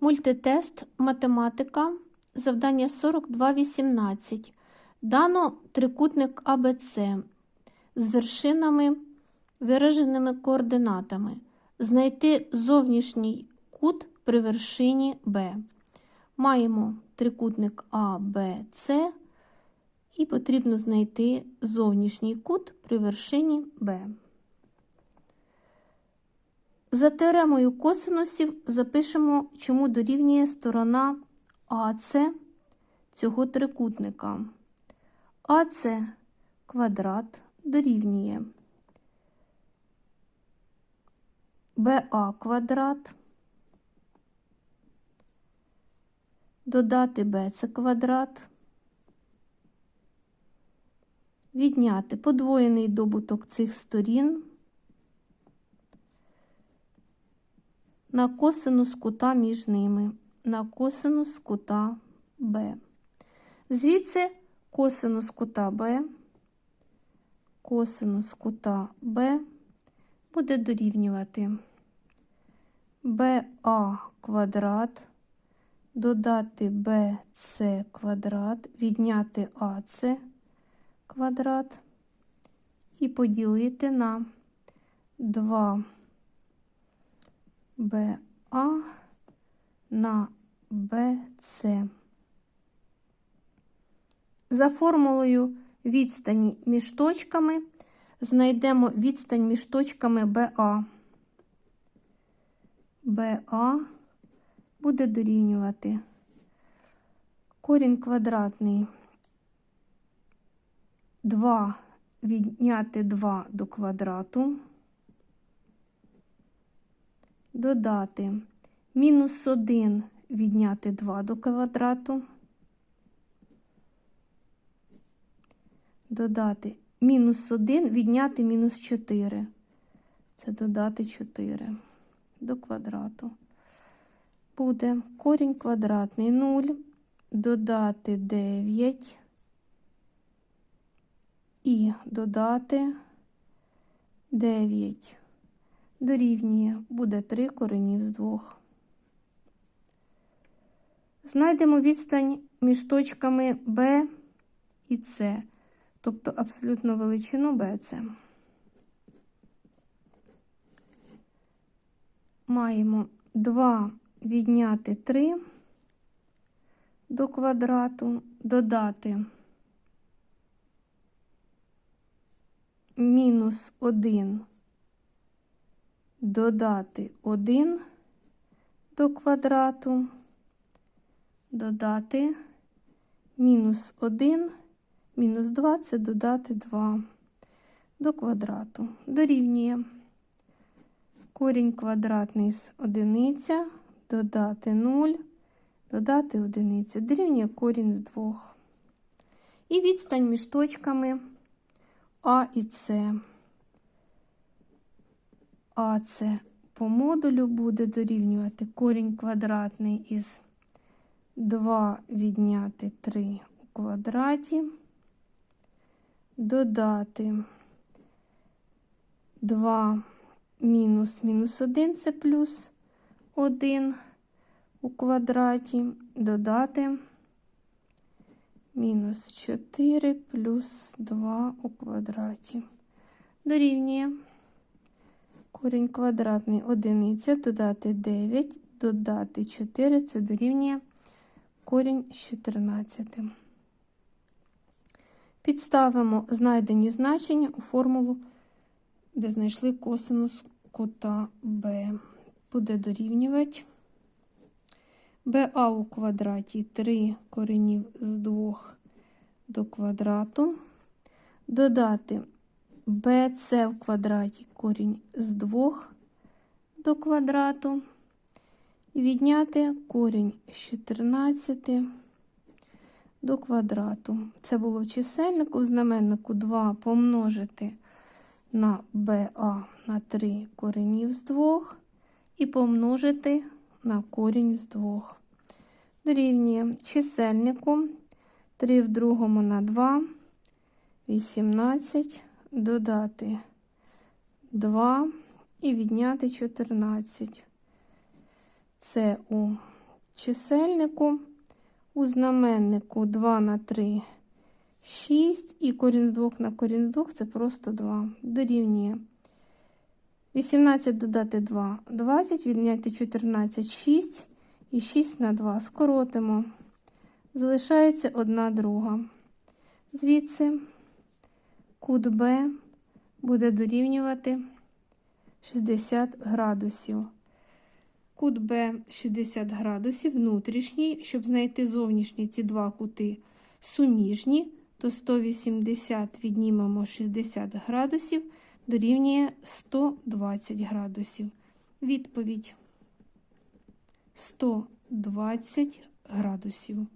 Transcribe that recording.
Мультитест математика. Завдання 42.18. Дано трикутник АБЦ з вершинами, вираженими координатами. Знайти зовнішній кут при вершині Б. Маємо трикутник АБЦ і потрібно знайти зовнішній кут при вершині Б. За теоремою косинусів запишемо, чому дорівнює сторона АЦ цього трикутника. АЦ квадрат дорівнює БА квадрат, додати БЦ квадрат, відняти подвоєний добуток цих сторін на косинус кута між ними, на косинус кута Б. Звідси косинус кута Б, косинус кута Б буде дорівнювати БА квадрат, додати БЦ квадрат, відняти АЦ квадрат і поділити на 2 БА на БЦ. За формулою відстані між точками знайдемо відстань між точками БА. БА буде дорівнювати корінь квадратний 2 відняти 2 до квадрату додати. Мінус 1 відняти 2 до квадрату, додати. Мінус 1 відняти мінус 4. Це додати 4 до квадрату. Буде корінь квадратний 0, додати 9 і додати 9 дорівнює, буде 3 коренів з 2. Знайдемо відстань між точками Б і С, тобто абсолютну величину БЦ. Маємо 2 відняти 3 до квадрату, додати мінус 1 додати 1 до квадрату, додати мінус 1, мінус 2 це додати 2 до квадрату. Дорівнює корінь квадратний з одиниця, додати 0, додати одиниця, дорівнює корінь з 2. І відстань між точками А і С. А це по модулю буде дорівнювати корінь квадратний із 2 відняти 3 у квадраті, додати 2 мінус мінус 1 це плюс 1 у квадраті, додати мінус 4 плюс 2 у квадраті. Дорівнює. Корінь квадратний одиниця, додати 9, додати 4, це дорівнює корінь з 14. Підставимо знайдені значення у формулу, де знайшли косинус кута Б. Буде дорівнювати БА у квадраті 3 коренів з 2 до квадрату, додати BC в квадраті корінь з 2 до квадрату. Відняти корінь з 14 до квадрату. Це було в чисельнику, в знаменнику 2 помножити на BA на 3 коренів з 2 і помножити на корінь з 2. Дорівнює чисельнику 3 в другому на 2, 18 додати 2 і відняти 14. Це у чисельнику, у знаменнику 2 на 3 6 і корінь з 2 на корінь з 2 це просто 2. Дорівнює. 18 додати 2 20, відняти 14 6 і 6 на 2 скоротимо. Залишається 1 друга. Звідси кут Б буде дорівнювати 60 градусів. Кут Б 60 градусів внутрішній, щоб знайти зовнішні ці два кути суміжні, то 180 віднімемо 60 градусів, дорівнює 120 градусів. Відповідь 120 градусів.